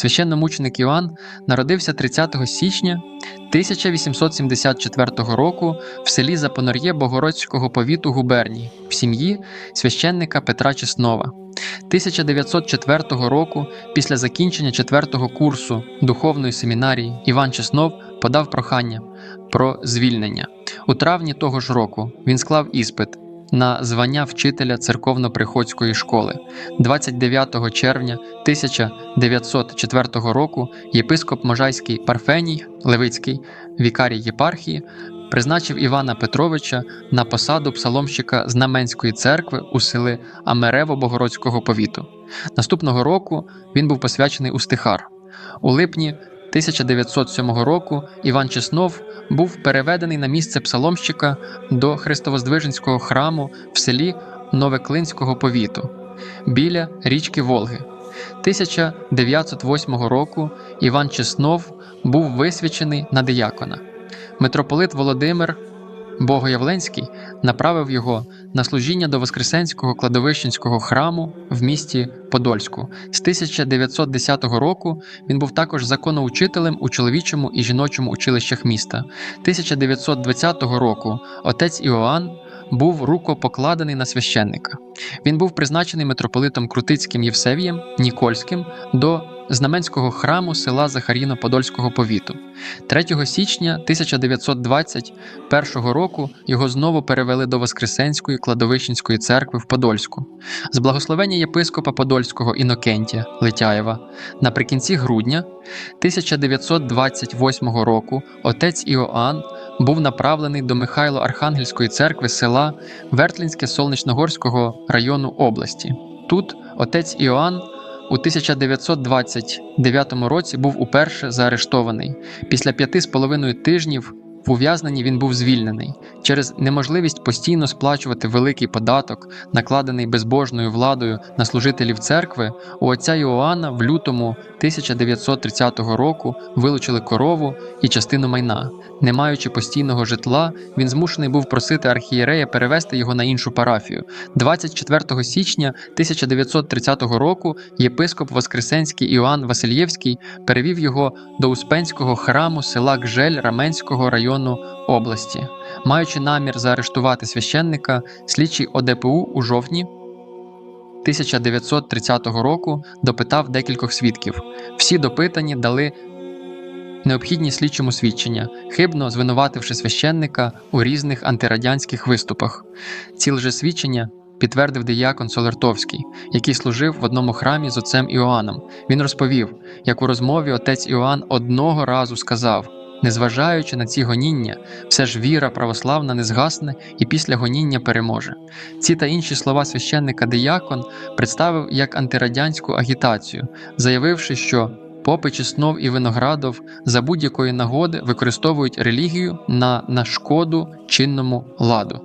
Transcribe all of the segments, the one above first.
священномученик Іоанн народився 30 січня 1874 року в селі Запонор'є Богородського повіту губернії в сім'ї священника Петра Чеснова. 1904 року, після закінчення 4 курсу духовної семінарії, Іван Чеснов подав прохання про звільнення. У травні того ж року він склав іспит на звання вчителя церковно-приходської школи. 29 червня 1904 року єпископ Можайський Парфеній Левицький, вікарій єпархії, призначив Івана Петровича на посаду псаломщика Знаменської церкви у селі Амерево Богородського повіту. Наступного року він був посвячений у стихар. У липні 1907 року Іван Чеснов був переведений на місце псаломщика до Христовоздвиженського храму в селі Новоклинського повіту біля річки Волги. 1908 року Іван Чеснов був висвячений на диякона. Митрополит Володимир Богоявленський направив його на служіння до Воскресенського кладовищенського храму в місті Подольську. З 1910 року він був також законоучителем у чоловічому і жіночому училищах міста. 1920 року отець Іоанн був рукопокладений на священника. Він був призначений митрополитом Крутицьким Євсевієм Нікольським до знаменського храму села Захаріно-Подольського повіту. 3 січня 1921 року його знову перевели до Воскресенської кладовищенської церкви в Подольську. З благословення єпископа Подольського Інокентія Летяєва наприкінці грудня 1928 року отець Іоанн був направлений до Михайло-Архангельської церкви села Вертлінське Солнечногорського району області. Тут отець Іоанн у 1929 році був уперше заарештований. Після п'яти з половиною тижнів в ув'язненні він був звільнений через неможливість постійно сплачувати великий податок, накладений безбожною владою на служителів церкви. У отця Іоанна в лютому 1930 року вилучили корову і частину майна. Не маючи постійного житла, він змушений був просити архієрея перевести його на іншу парафію. 24 січня 1930 року єпископ Воскресенський Іоанн Васильєвський перевів його до Успенського храму села Гжель Раменського району області. Маючи намір заарештувати священника, слідчий ОДПУ у жовтні 1930 року допитав декількох свідків. Всі допитані дали необхідні слідчому свідчення, хибно звинувативши священника у різних антирадянських виступах. Ці лжесвідчення підтвердив диякон Солертовський, який служив в одному храмі з отцем Іоанном. Він розповів, як у розмові отець Іоанн одного разу сказав. Незважаючи на ці гоніння, все ж віра православна не згасне і після гоніння переможе. Ці та інші слова священника Диякон представив як антирадянську агітацію, заявивши, що попи Чеснов і Виноградов за будь-якої нагоди використовують релігію на, на шкоду чинному ладу.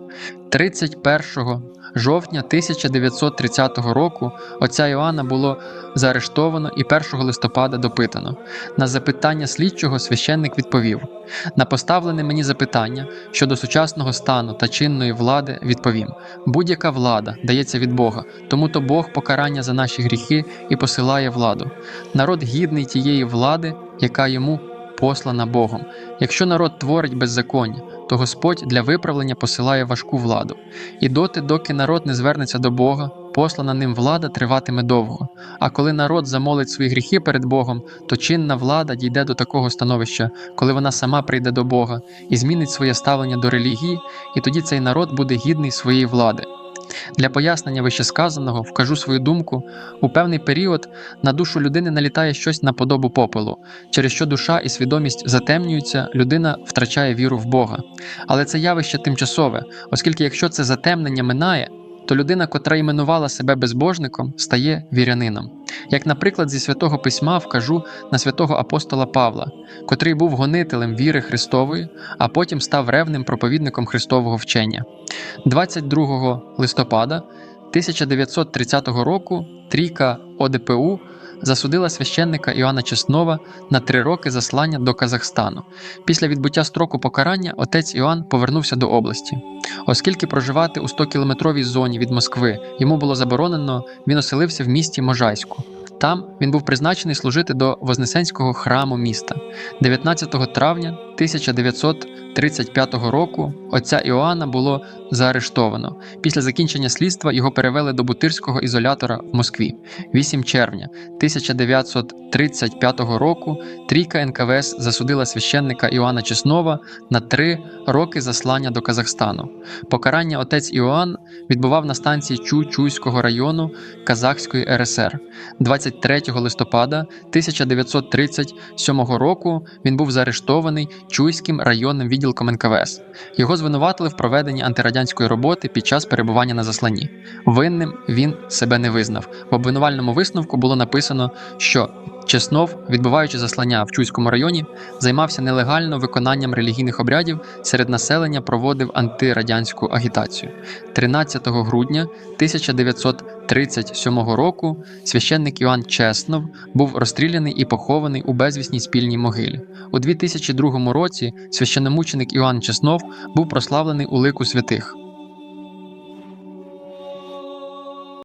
31 жовтня 1930 року отця Іоанна було заарештовано і 1 листопада допитано. На запитання слідчого священник відповів: на поставлене мені запитання щодо сучасного стану та чинної влади відповім: будь-яка влада дається від Бога, тому то Бог покарання за наші гріхи і посилає владу. Народ гідний тієї влади, яка йому послана Богом. Якщо народ творить беззаконня, то Господь для виправлення посилає важку владу. І доти, доки народ не звернеться до Бога, послана ним влада триватиме довго. А коли народ замолить свої гріхи перед Богом, то чинна влада дійде до такого становища, коли вона сама прийде до Бога і змінить своє ставлення до релігії, і тоді цей народ буде гідний своєї влади. Для пояснення вищесказаного вкажу свою думку: у певний період на душу людини налітає щось на подобу попелу, через що душа і свідомість затемнюються, людина втрачає віру в Бога. Але це явище тимчасове, оскільки якщо це затемнення минає, то людина, котра іменувала себе безбожником, стає вірянином. Як, наприклад, зі святого письма вкажу на святого апостола Павла, котрий був гонителем віри Христової, а потім став ревним проповідником Христового вчення. 22 листопада 1930 року трійка ОДПУ засудила священника Іоанна Чеснова на три роки заслання до Казахстану. Після відбуття строку покарання отець Іоанн повернувся до області. Оскільки проживати у 100-кілометровій зоні від Москви йому було заборонено, він оселився в місті Можайську. Там він був призначений служити до Вознесенського храму міста. 19 травня 1935 року отця Іоанна було заарештовано. Після закінчення слідства його перевели до Бутирського ізолятора в Москві. 8 червня 1935 року трійка НКВС засудила священника Іоанна Чеснова на три роки заслання до Казахстану. Покарання отець Іоанн відбував на станції Чу-Чуйського району Казахської РСР. 23 листопада 1937 року він був заарештований Чуйським районним відділком НКВС. Його звинуватили в проведенні антирадянської роботи під час перебування на засланні. Винним він себе не визнав. В обвинувальному висновку було написано, що Чеснов, відбуваючи заслання в Чуйському районі, займався нелегально виконанням релігійних обрядів серед населення, проводив антирадянську агітацію. 13 грудня 1937 року священник Іван Чеснов був розстріляний і похований у безвісній спільній могилі. У 2002 році священномученик Іоанн Чеснов був прославлений у лику святих.